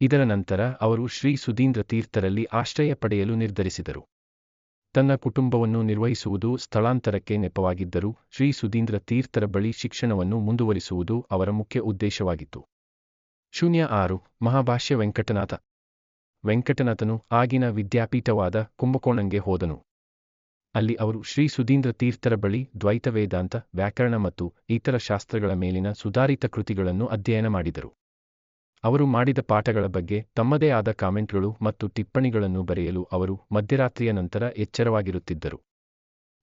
ಇದರ ನಂತರ ಅವರು ಶ್ರೀ ಸುಧೀಂದ್ರ ತೀರ್ಥರಲ್ಲಿ ಆಶ್ರಯ ಪಡೆಯಲು ನಿರ್ಧರಿಸಿದರು. ತನ್ನ ಕುಟುಂಬವನ್ನು ನಿರ್ವಹಿಸುವುದು ಸ್ಥಳಾಂತರಕ್ಕೆ ನೆಪವಾಗಿದ್ದರೂ ಶ್ರೀ ಸುಧೀಂದ್ರ ತೀರ್ಥರ ಬಳಿ ಶಿಕ್ಷಣವನ್ನು ಮುಂದುವರಿಸುವುದು ಅವರ ಮುಖ್ಯ ಉದ್ದೇಶವಾಗಿತ್ತು. ಶೂನ್ಯ ಆರು, ಮಹಾಭಾಷ್ಯ ವೆಂಕಟನಾಥ. ವೆಂಕಟನಾಥನು ಆಗಿನ ವಿದ್ಯಾಪೀಠವಾದ ಕುಂಭಕೋಣಂಗೆ ಹೋದನು. ಅಲ್ಲಿ ಅವರು ಶ್ರೀ ಸುಧೀಂದ್ರ ತೀರ್ಥರ ಬಳಿ ದ್ವೈತ ವೇದಾಂತ ವ್ಯಾಕರಣ ಮತ್ತು ಇತರ ಶಾಸ್ತ್ರಗಳ ಮೇಲಿನ ಸುಧಾರಿತ ಕೃತಿಗಳನ್ನು ಅಧ್ಯಯನ ಮಾಡಿದರು. ಅವರು ಮಾಡಿದ ಪಾಠಗಳ ಬಗ್ಗೆ ತಮ್ಮದೇ ಆದ ಕಾಮೆಂಟ್ಗಳು ಮತ್ತು ಟಿಪ್ಪಣಿಗಳನ್ನು ಬರೆಯಲು ಅವರು ಮಧ್ಯರಾತ್ರಿಯ ನಂತರ ಎಚ್ಚರವಾಗಿರುತ್ತಿದ್ದರು.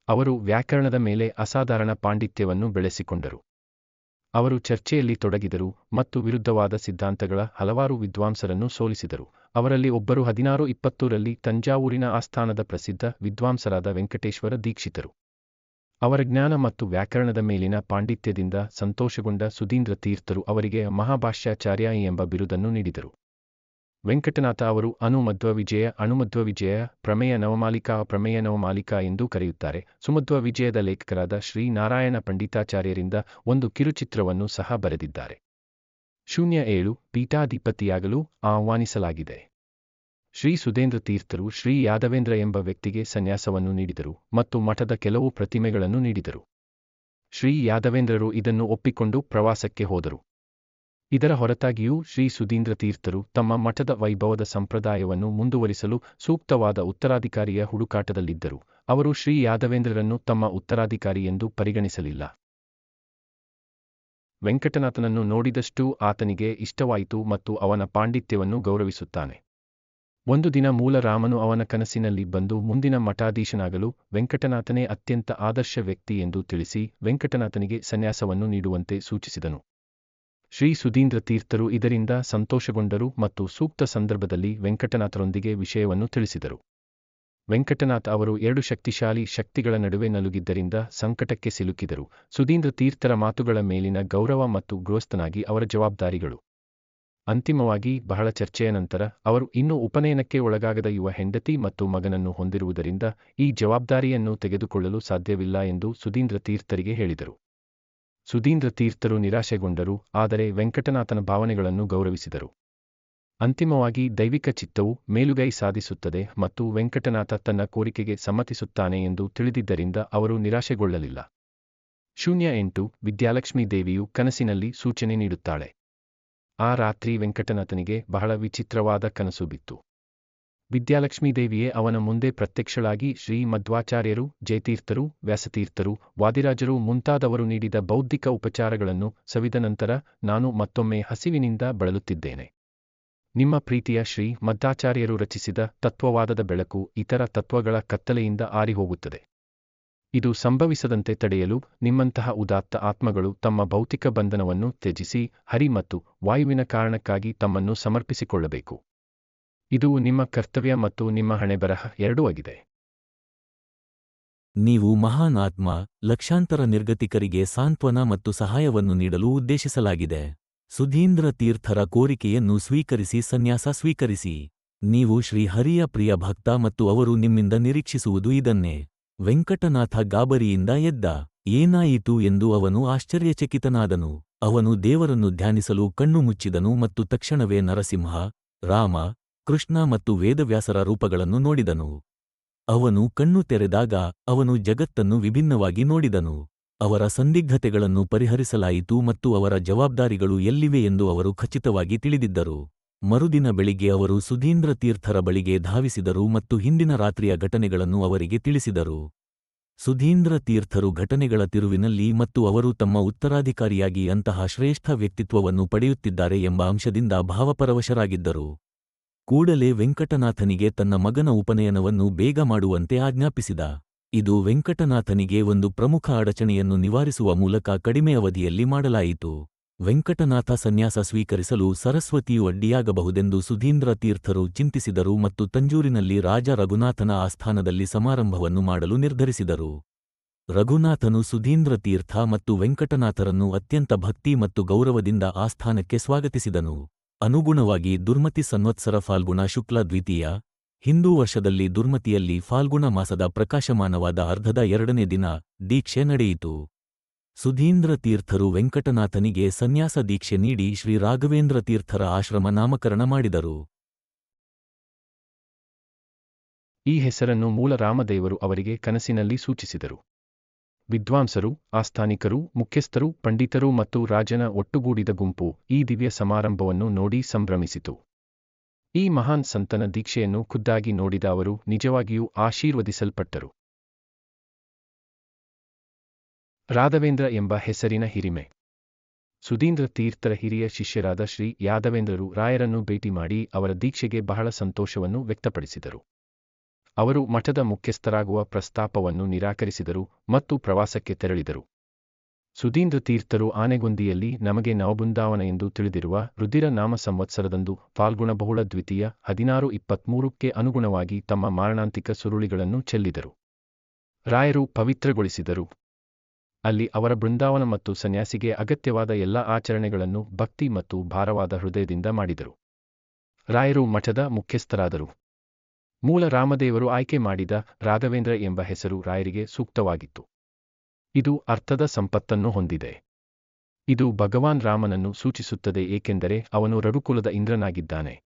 ಅವರು ವ್ಯಾಕರಣದ ಮೇಲೆ ಅಸಾಧಾರಣ ಪಾಂಡಿತ್ಯವನ್ನು ಬೆಳೆಸಿಕೊಂಡರು. ಅವರು ಚರ್ಚೆಯಲ್ಲಿ ತೊಡಗಿದರು ಮತ್ತು ವಿರುದ್ಧವಾದ ಸಿದ್ಧಾಂತಗಳ ಹಲವಾರು ವಿದ್ವಾಂಸರನ್ನು ಸೋಲಿಸಿದರು. ಅವರಲ್ಲಿ ಒಬ್ಬರು ಹದಿನಾರು ಇಪ್ಪತ್ತೂರಲ್ಲಿ ತಂಜಾವೂರಿನ ಆಸ್ಥಾನದ ಪ್ರಸಿದ್ಧ ವಿದ್ವಾಂಸರಾದ ವೆಂಕಟೇಶ್ವರ ದೀಕ್ಷಿತರು. ಅವರ ಜ್ಞಾನ ಮತ್ತು ವ್ಯಾಕರಣದ ಮೇಲಿನ ಪಾಂಡಿತ್ಯದಿಂದ ಸಂತೋಷಗೊಂಡ ಸುಧೀಂದ್ರ ತೀರ್ಥರು ಅವರಿಗೆ ಮಹಾಭಾಷ್ಯಾಚಾರ್ಯ ಎಂಬ ಬಿರುದನ್ನು ನೀಡಿದರು. ವೆಂಕಟನಾಥ ಅವರು ಅನುಮಧ್ವ ವಿಜಯ, ಅಣುಮಧ್ವ ವಿಜಯ, ಪ್ರಮೇಯ ನವಮಾಲಿಕಾ ಪ್ರಮೇಯ ನವಮಾಲಿಕಾ ಎಂದು ಕರೆಯುತ್ತಾರೆ. ಸುಮಧ್ವ ವಿಜಯದ ಲೇಖಕರಾದ ಶ್ರೀ ನಾರಾಯಣ ಪಂಡಿತಾಚಾರ್ಯರಿಂದ ಒಂದು ಕಿರುಚಿತ್ರವನ್ನು ಸಹ ಬರೆದಿದ್ದಾರೆ. ಶೂನ್ಯ ಏಳು, ಪೀಠಾಧಿಪತಿಯಾಗಲು ಆಹ್ವಾನಿಸಲಾಗಿದೆ. ಶ್ರೀ ಸುಧೇಂದ್ರ ತೀರ್ಥರು ಶ್ರೀ ಯಾದವೇಂದ್ರ ಎಂಬ ವ್ಯಕ್ತಿಗೆ ಸನ್ಯಾಸವನ್ನು ನೀಡಿದರು ಮತ್ತು ಮಠದ ಕೆಲವು ಪ್ರತಿಮೆಗಳನ್ನು ನೀಡಿದರು. ಶ್ರೀ ಯಾದವೇಂದ್ರರು ಇದನ್ನು ಒಪ್ಪಿಕೊಂಡು ಪ್ರವಾಸಕ್ಕೆ ಹೋದರು. ಇದರ ಹೊರತಾಗಿಯೂ ಶ್ರೀ ಸುಧೀಂದ್ರ ತೀರ್ಥರು ತಮ್ಮ ಮಠದ ವೈಭವದ ಸಂಪ್ರದಾಯವನ್ನು ಮುಂದುವರಿಸಲು ಸೂಕ್ತವಾದ ಉತ್ತರಾಧಿಕಾರಿಯ ಹುಡುಕಾಟದಲ್ಲಿದ್ದರು. ಅವರು ಶ್ರೀ ಯಾದವೇಂದ್ರರನ್ನು ತಮ್ಮ ಉತ್ತರಾಧಿಕಾರಿ ಎಂದು ಪರಿಗಣಿಸಲಿಲ್ಲ. ವೆಂಕಟನಾಥನನ್ನು ನೋಡಿದಷ್ಟೂ ಆತನಿಗೆ ಇಷ್ಟವಾಯಿತು ಮತ್ತು ಅವನ ಪಾಂಡಿತ್ಯವನ್ನು ಗೌರವಿಸುತ್ತಾನೆ. ಒಂದು ದಿನ ಮೂಲ ರಾಮನು ಅವನ ಕನಸಿನಲ್ಲಿ ಬಂದು ಮುಂದಿನ ಮಠಾಧೀಶನಾಗಲು ವೆಂಕಟನಾಥನೇ ಅತ್ಯಂತ ಆದರ್ಶ ವ್ಯಕ್ತಿ ಎಂದು ತಿಳಿಸಿ ವೆಂಕಟನಾಥನಿಗೆ ಸನ್ಯಾಸವನ್ನು ನೀಡುವಂತೆ ಸೂಚಿಸಿದನು. ಶ್ರೀ ಸುಧೀಂದ್ರ ತೀರ್ಥರು ಇದರಿಂದ ಸಂತೋಷಗೊಂಡರು ಮತ್ತು ಸೂಕ್ತ ಸಂದರ್ಭದಲ್ಲಿ ವೆಂಕಟನಾಥರೊಂದಿಗೆ ವಿಷಯವನ್ನು ತಿಳಿಸಿದರು. ವೆಂಕಟನಾಥ್ ಅವರು ಎರಡು ಶಕ್ತಿಶಾಲಿ ಶಕ್ತಿಗಳ ನಡುವೆ ನಲುಗಿದ್ದರಿಂದ ಸಂಕಟಕ್ಕೆ ಸಿಲುಕಿದರು. ಸುಧೀಂದ್ರ ತೀರ್ಥರ ಮಾತುಗಳ ಮೇಲಿನ ಗೌರವ ಮತ್ತು ಗೃಹಸ್ಥನಾಗಿ ಅವರ ಜವಾಬ್ದಾರಿಗಳು. ಅಂತಿಮವಾಗಿ ಬಹಳ ಚರ್ಚೆಯ ನಂತರ ಅವರು ಇನ್ನೂ ಉಪನಯನಕ್ಕೆ ಒಳಗಾಗದ ಯುವ ಹೆಂಡತಿ ಮತ್ತು ಮಗನನ್ನು ಹೊಂದಿರುವುದರಿಂದ ಈ ಜವಾಬ್ದಾರಿಯನ್ನು ತೆಗೆದುಕೊಳ್ಳಲು ಸಾಧ್ಯವಿಲ್ಲ ಎಂದು ಸುಧೀಂದ್ರ ತೀರ್ಥರಿಗೆ ಹೇಳಿದರು. ಸುಧೀಂದ್ರ ತೀರ್ಥರು ನಿರಾಶೆಗೊಂಡರು, ಆದರೆ ವೆಂಕಟನಾಥನ ಭಾವನೆಗಳನ್ನು ಗೌರವಿಸಿದರು. ಅಂತಿಮವಾಗಿ ದೈವಿಕ ಚಿತ್ತವು ಮೇಲುಗೈ ಸಾಧಿಸುತ್ತದೆ ಮತ್ತು ವೆಂಕಟನಾಥ ತನ್ನ ಕೋರಿಕೆಗೆ ಸಮ್ಮತಿಸುತ್ತಾನೆ ಎಂದು ತಿಳಿದಿದ್ದರಿಂದ ಅವರು ನಿರಾಶೆಗೊಳ್ಳಲಿಲ್ಲ. ಶೂನ್ಯ ಎಂಟು, ವಿದ್ಯಾಲಕ್ಷ್ಮೀ ದೇವಿಯು ಕನಸಿನಲ್ಲಿ ಸೂಚನೆ ನೀಡುತ್ತಾಳೆ. ಆ ರಾತ್ರಿ ವೆಂಕಟನಾಥನಿಗೆ ಬಹಳ ವಿಚಿತ್ರವಾದ ಕನಸು ಬಿತ್ತು. ವಿದ್ಯಾಲಕ್ಷ್ಮೀದೇವಿಯೇ ಅವನ ಮುಂದೆ ಪ್ರತ್ಯಕ್ಷಳಾಗಿ ಶ್ರೀ ಮಧ್ವಾಚಾರ್ಯರು, ಜಯತೀರ್ಥರು, ವ್ಯಾಸತೀರ್ಥರು, ವಾದಿರಾಜರು ಮುಂತಾದವರು ನೀಡಿದ ಬೌದ್ಧಿಕ ಉಪಚಾರಗಳನ್ನು ಸವಿದ ನಂತರ ನಾನು ಮತ್ತೊಮ್ಮೆ ಹಸಿವಿನಿಂದ ಬಳಲುತ್ತಿದ್ದೇನೆ. ನಿಮ್ಮ ಪ್ರೀತಿಯ ಶ್ರೀ ಮಧ್ವಾಚಾರ್ಯರು ರಚಿಸಿದ ತತ್ವವಾದದ ಬೆಳಕು ಇತರ ತತ್ವಗಳ ಕತ್ತಲೆಯಿಂದ ಆರಿಹೋಗುತ್ತದೆ. ಇದು ಸಂಭವಿಸದಂತೆ ತಡೆಯಲು ನಿಮ್ಮಂತಹ ಉದಾತ್ತ ಆತ್ಮಗಳು ತಮ್ಮ ಭೌತಿಕ ಬಂಧನವನ್ನು ತ್ಯಜಿಸಿ, ಹರಿ ಮತ್ತು ವಾಯುವಿನ ಕಾರಣಕ್ಕಾಗಿ ತಮ್ಮನ್ನು ಸಮರ್ಪಿಸಿಕೊಳ್ಳಬೇಕು. ಇದು ನಿಮ್ಮ ಕರ್ತವ್ಯ ಮತ್ತು ನಿಮ್ಮ ಹಣೆಬರಹ ಎರಡೂ ಆಗಿದೆ. ನೀವು ಮಹಾನ್ ಆತ್ಮ, ಲಕ್ಷಾಂತರ ನಿರ್ಗತಿಕರಿಗೆ ಸಾಂತ್ವನ ಮತ್ತು ಸಹಾಯವನ್ನು ನೀಡಲು ಉದ್ದೇಶಿಸಲಾಗಿದೆ. ಸುಧೀಂದ್ರ ತೀರ್ಥರ ಕೋರಿಕೆಯನ್ನು ಸ್ವೀಕರಿಸಿ, ಸನ್ಯಾಸ ಸ್ವೀಕರಿಸಿ. ನೀವು ಶ್ರೀಹರಿಯ ಪ್ರಿಯ ಭಕ್ತ ಮತ್ತು ಅವರು ನಿಮ್ಮಿಂದ ನಿರೀಕ್ಷಿಸುವುದು ಇದನ್ನೇ. ವೆಂಕಟನಾಥ ಗಾಬರಿಯಿಂದ ಎದ್ದ. ಏನಾಯಿತು ಎಂದು ಅವನು ಆಶ್ಚರ್ಯಚಕಿತನಾದನು. ಅವನು ದೇವರನ್ನು ಧ್ಯಾನಿಸಲು ಕಣ್ಣು ಮುಚ್ಚಿದನು ಮತ್ತು ತಕ್ಷಣವೇ ನರಸಿಂಹ, ರಾಮ, ಕೃಷ್ಣ ಮತ್ತು ವೇದವ್ಯಾಸರ ರೂಪಗಳನ್ನು ನೋಡಿದನು. ಅವನು ಕಣ್ಣು ತೆರೆದಾಗ ಅವನು ಜಗತ್ತನ್ನು ವಿಭಿನ್ನವಾಗಿ ನೋಡಿದನು. ಅವರ ಸಂದಿಗ್ಧತೆಗಳನ್ನು ಪರಿಹರಿಸಲಾಯಿತು ಮತ್ತು ಅವರ ಜವಾಬ್ದಾರಿಗಳು ಎಲ್ಲಿವೆ ಎಂದು ಅವರು ಖಚಿತವಾಗಿ ತಿಳಿದಿದ್ದರು. ಮರುದಿನ ಬೆಳಿಗ್ಗೆ ಅವರು ಸುಧೀಂದ್ರ ತೀರ್ಥರ ಬಳಿಗೆ ಧಾವಿಸಿದರು ಮತ್ತು ಹಿಂದಿನ ರಾತ್ರಿಯ ಘಟನೆಗಳನ್ನು ಅವರಿಗೆ ತಿಳಿಸಿದರು. ಸುಧೀಂದ್ರ ತೀರ್ಥರು ಘಟನೆಗಳ ತಿರುವಿನಲ್ಲಿ ಮತ್ತು ಅವರು ತಮ್ಮ ಉತ್ತರಾಧಿಕಾರಿಯಾಗಿ ಅಂತಹ ಶ್ರೇಷ್ಠ ವ್ಯಕ್ತಿತ್ವವನ್ನು ಪಡೆಯುತ್ತಿದ್ದಾರೆ ಎಂಬ ಅಂಶದಿಂದ ಭಾವಪರವಶರಾಗಿದ್ದರು. ಕೂಡಲೇ ವೆಂಕಟನಾಥನಿಗೆ ತನ್ನ ಮಗನ ಉಪನಯನವನ್ನು ಬೇಗ ಮಾಡುವಂತೆ ಆಜ್ಞಾಪಿಸಿದ. ಇದು ವೆಂಕಟನಾಥನಿಗೆ ಒಂದು ಪ್ರಮುಖ ಅಡಚಣೆಯನ್ನು ನಿವಾರಿಸುವ ಮೂಲಕ ಕಡಿಮೆ ಅವಧಿಯಲ್ಲಿ ಮಾಡಲಾಯಿತು. ವೆಂಕಟನಾಥ ಸನ್ಯಾಸ ಸ್ವೀಕರಿಸಲು ಸರಸ್ವತಿಯು ಅಡ್ಡಿಯಾಗಬಹುದೆಂದು ಸುಧೀಂದ್ರ ತೀರ್ಥರು ಚಿಂತಿಸಿದರು ಮತ್ತು ತಂಜೂರಿನಲ್ಲಿ ರಾಜ ರಘುನಾಥನ ಆಸ್ಥಾನದಲ್ಲಿ ಸಮಾರಂಭವನ್ನು ಮಾಡಲು ನಿರ್ಧರಿಸಿದರು. ರಘುನಾಥನು ಸುಧೀಂದ್ರ ತೀರ್ಥ ಮತ್ತು ವೆಂಕಟನಾಥರನ್ನು ಅತ್ಯಂತ ಭಕ್ತಿ ಮತ್ತು ಗೌರವದಿಂದ ಆಸ್ಥಾನಕ್ಕೆ ಸ್ವಾಗತಿಸಿದನು. ಅನುಗುಣವಾಗಿ ದುರ್ಮತಿ ಸಂವತ್ಸರ ಫಾಲ್ಗುಣ ಶುಕ್ಲ ದ್ವಿತೀಯ, ಹಿಂದೂ ವರ್ಷದಲ್ಲಿ ದುರ್ಮತಿಯಲ್ಲಿ ಫಾಲ್ಗುಣ ಮಾಸದ ಪ್ರಕಾಶಮಾನವಾದ ಅರ್ಧದ ಎರಡನೇ ದಿನ ದೀಕ್ಷೆ ನಡೆಯಿತು. ಸುಧೀಂದ್ರ ತೀರ್ಥರು ವೆಂಕಟನಾಥನಿಗೆ ಸನ್ಯಾಸ ದೀಕ್ಷೆ ನೀಡಿ ಶ್ರೀ ರಾಘವೇಂದ್ರ ತೀರ್ಥರ ಆಶ್ರಮ ನಾಮಕರಣ ಮಾಡಿದರು. ಈ ಹೆಸರನ್ನು ಮೂಲ ರಾಮದೇವರು ಅವರಿಗೆ ಕನಸಿನಲ್ಲಿ ಸೂಚಿಸಿದರು. ವಿದ್ವಾಂಸರು, ಆಸ್ಥಾನಿಕರು, ಮುಖ್ಯಸ್ಥರು, ಪಂಡಿತರು ಮತ್ತು ರಾಜನ ಒಟ್ಟುಗೂಡಿದ ಗುಂಪು ಈ ದಿವ್ಯ ಸಮಾರಂಭವನ್ನು ನೋಡಿ ಸಂಭ್ರಮಿಸಿತು. ಈ ಮಹಾನ್ ಸಂತನ ದೀಕ್ಷೆಯನ್ನು ಖುದ್ದಾಗಿ ನೋಡಿದ ಅವರು ನಿಜವಾಗಿಯೂ ಆಶೀರ್ವದಿಸಲ್ಪಟ್ಟರು. ರಾಘವೇಂದ್ರ ಎಂಬ ಹೆಸರಿನ ಹಿರಿಮೆ. ಸುಧೀಂದ್ರ ತೀರ್ಥರ ಹಿರಿಯ ಶಿಷ್ಯರಾದ ಶ್ರೀ ಯಾದವೇಂದ್ರರು ರಾಯರನ್ನು ಭೇಟಿ ಮಾಡಿ ಅವರ ದೀಕ್ಷೆಗೆ ಬಹಳ ಸಂತೋಷವನ್ನು ವ್ಯಕ್ತಪಡಿಸಿದರು. ಅವರು ಮಠದ ಮುಖ್ಯಸ್ಥರಾಗುವ ಪ್ರಸ್ತಾಪವನ್ನು ನಿರಾಕರಿಸಿದರು ಮತ್ತು ಪ್ರವಾಸಕ್ಕೆ ತೆರಳಿದರು. ಸುಧೀಂದ್ರ ತೀರ್ಥರು ಆನೆಗೊಂದಿಯಲ್ಲಿ ನಮಗೆ ನವಬೃಂದಾವನ ಎಂದು ತಿಳಿದಿರುವ ರುದಿರ ನಾಮ ಸಂವತ್ಸರದಂದು ಫಾಲ್ಗುಣ ಬಹುಳ ದ್ವಿತೀಯ ಹದಿನಾರು ಇಪ್ಪತ್ಮೂರಕ್ಕೆ ಅನುಗುಣವಾಗಿ ತಮ್ಮ ಮಾರಣಾಂತಿಕ ಸುರುಳಿಗಳನ್ನು ಚೆಲ್ಲಿದರು. ರಾಯರು ಪವಿತ್ರಗೊಳಿಸಿದರು. ಅಲ್ಲಿ ಅವರ ಬೃಂದಾವನ ಮತ್ತು ಸನ್ಯಾಸಿಗೆ ಅಗತ್ಯವಾದ ಎಲ್ಲ ಆಚರಣೆಗಳನ್ನು ಭಕ್ತಿ ಮತ್ತು ಭಾರವಾದ ಹೃದಯದಿಂದ ಮಾಡಿದರು. ರಾಯರು ಮಠದ ಮುಖ್ಯಸ್ಥರಾದರು. ಮೂಲ ರಾಮದೇವರು ಆಯ್ಕೆ ಮಾಡಿದ ರಾಘವೇಂದ್ರ ಎಂಬ ಹೆಸರು ರಾಯರಿಗೆ ಸೂಕ್ತವಾಗಿತ್ತು. ಇದು ಅರ್ಥದ ಸಂಪತ್ತನ್ನು ಹೊಂದಿದೆ. ಇದು ಭಗವಾನ್ ರಾಮನನ್ನು ಸೂಚಿಸುತ್ತದೆ ಏಕೆಂದರೆ ಅವನು ರಘುಕುಲದ ಇಂದ್ರನಾಗಿದ್ದಾನೆ.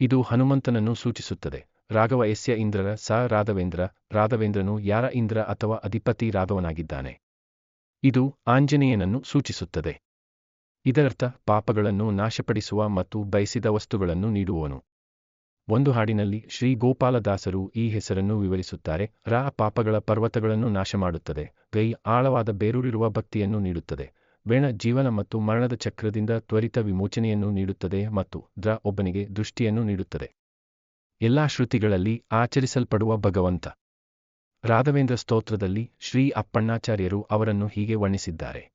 ಇದು ಹನುಮಂತನನ್ನು ಸೂಚಿಸುತ್ತದೆ. ರಾಘವ ಎಸ್ಯ ಇಂದ್ರರ ಸ ರಾಘವೇಂದ್ರ, ರಾಘವೇಂದ್ರನು ಯಾರ ಇಂದ್ರ ಅಥವಾ ಅಧಿಪತಿ ರಾಘವನಾಗಿದ್ದಾನೆ. ಇದು ಆಂಜನೇಯನನ್ನು ಸೂಚಿಸುತ್ತದೆ. ಇದರರ್ಥ, ಪಾಪಗಳನ್ನು ನಾಶಪಡಿಸುವ ಮತ್ತು ಬಯಸಿದ ವಸ್ತುಗಳನ್ನು ನೀಡುವವನು. ಒಂದು ಹಾಡಿನಲ್ಲಿ ಶ್ರೀ ಗೋಪಾಲದಾಸರು ಈ ಹೆಸರನ್ನು ವಿವರಿಸುತ್ತಾರೆ. ರಾ ಪಾಪಗಳ ಪರ್ವತಗಳನ್ನು ನಾಶಮಾಡುತ್ತದೆ. ಗೈ ಆಳವಾದ ಬೇರೂರಿರುವ ಭಕ್ತಿಯನ್ನು ನೀಡುತ್ತದೆ. ವೇಣ ಜೀವನ ಮತ್ತು ಮರಣದ ಚಕ್ರದಿಂದ ತ್ವರಿತ ವಿಮೋಚನೆಯನ್ನು ನೀಡುತ್ತದೆ ಮತ್ತು ದ್ರ ಒಬ್ಬನಿಗೆ ದೃಷ್ಟಿಯನ್ನು ನೀಡುತ್ತದೆ. ಎಲ್ಲಾ ಶ್ರುತಿಗಳಲ್ಲಿ ಆಚರಿಸಲ್ಪಡುವ ಭಗವಂತ. ರಾಘವೇಂದ್ರ ಸ್ತೋತ್ರದಲ್ಲಿ ಶ್ರೀ ಅಪ್ಪಣ್ಣಾಚಾರ್ಯರು ಅವರನ್ನು ಹೀಗೆ ವರ್ಣಿಸಿದ್ದಾರೆ.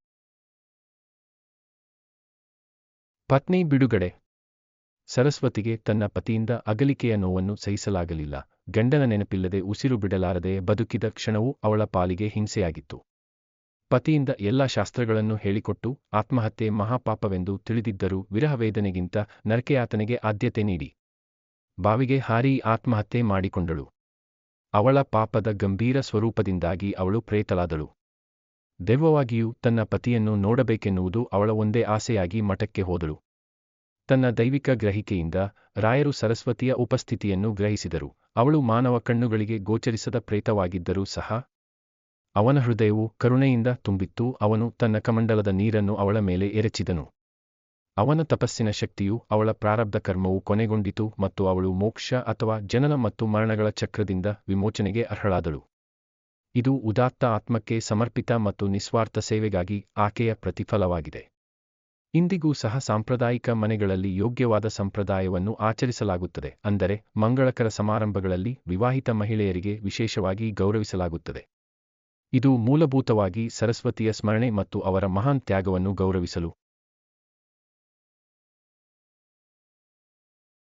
ಪತ್ನಿ ಬಿಡುಗಡೆ. ಸರಸ್ವತಿಗೆ ತನ್ನ ಪತಿಯಿಂದ ಅಗಲಿಕೆಯ ನೋವನ್ನು ಸಹಿಸಲಾಗಲಿಲ್ಲ. ಗಂಡನ ನೆನಪಿಲ್ಲದೆ ಉಸಿರು ಬಿಡಲಾರದೆ ಬದುಕಿದ ಕ್ಷಣವೂ ಅವಳ ಪಾಲಿಗೆ ಹಿಂಸೆಯಾಗಿತ್ತು. ಪತಿಯಿಂದ ಎಲ್ಲ ಶಾಸ್ತ್ರಗಳನ್ನು ಹೇಳಿಕೊಟ್ಟು ಆತ್ಮಹತ್ಯೆ ಮಹಾಪಾಪವೆಂದು ತಿಳಿದಿದ್ದರೂ ವಿರಹವೇದನೆಗಿಂತ ನರಕೆಯಾತನಿಗೆ ಆದ್ಯತೆ ನೀಡಿ. ಬಾವಿಗೆ ಹಾರಿ ಆತ್ಮಹತ್ಯೆ ಮಾಡಿಕೊಂಡಳು. ಅವಳ ಪಾಪದ ಗಂಭೀರ ಸ್ವರೂಪದಿಂದಾಗಿ ಅವಳು ಪ್ರೇತಲಾದಳು ದೆವ್ವವಾಗಿಯೂ ತನ್ನ ಪತಿಯನ್ನು ನೋಡಬೇಕೆನ್ನುವುದು ಅವಳ ಒಂದೇ ಆಸೆಯಾಗಿ ಮಠಕ್ಕೆ ಹೋದಳು. ತನ್ನ ದೈವಿಕ ಗ್ರಹಿಕೆಯಿಂದ ರಾಯರು ಸರಸ್ವತಿಯ ಉಪಸ್ಥಿತಿಯನ್ನು ಗ್ರಹಿಸಿದರು. ಅವಳು ಮಾನವ ಕಣ್ಣುಗಳಿಗೆ ಗೋಚರಿಸದ ಪ್ರೇತವಾಗಿದ್ದರೂ ಸಹ ಅವನ ಹೃದಯವು ಕರುಣೆಯಿಂದ ತುಂಬಿತ್ತು. ಅವನು ತನ್ನ ಕಮಂಡಲದ ನೀರನ್ನು ಅವಳ ಮೇಲೆ ಎರಚಿದನು. ಅವನ ತಪಸ್ಸಿನ ಶಕ್ತಿಯು ಅವಳ ಪ್ರಾರಬ್ಧ ಕರ್ಮವು ಕೊನೆಗೊಂಡಿತು ಮತ್ತು ಅವಳು ಮೋಕ್ಷ ಅಥವಾ ಜನನ ಮತ್ತು ಮರಣಗಳ ಚಕ್ರದಿಂದ ವಿಮೋಚನೆಗೆ ಅರ್ಹಳಾದಳು. ಇದು ಉದಾತ್ತ ಆತ್ಮಕ್ಕೆ ಸಮರ್ಪಿತ ಮತ್ತು ನಿಸ್ವಾರ್ಥ ಸೇವೆಗಾಗಿ ಆಕೆಯ ಪ್ರತಿಫಲವಾಗಿದೆ. ಇಂದಿಗೂ ಸಹ ಸಾಂಪ್ರದಾಯಿಕ ಮನೆಗಳಲ್ಲಿ ಯೋಗ್ಯವಾದ ಸಂಪ್ರದಾಯವನ್ನು ಆಚರಿಸಲಾಗುತ್ತದೆ, ಅಂದರೆ ಮಂಗಳಕರ ಸಮಾರಂಭಗಳಲ್ಲಿ ವಿವಾಹಿತ ಮಹಿಳೆಯರಿಗೆ ವಿಶೇಷವಾಗಿ ಗೌರವಿಸಲಾಗುತ್ತದೆ. ಇದು ಮೂಲಭೂತವಾಗಿ ಸರಸ್ವತಿಯ ಸ್ಮರಣೆ ಮತ್ತು ಅವರ ಮಹಾನ್ ತ್ಯಾಗವನ್ನು ಗೌರವಿಸಲು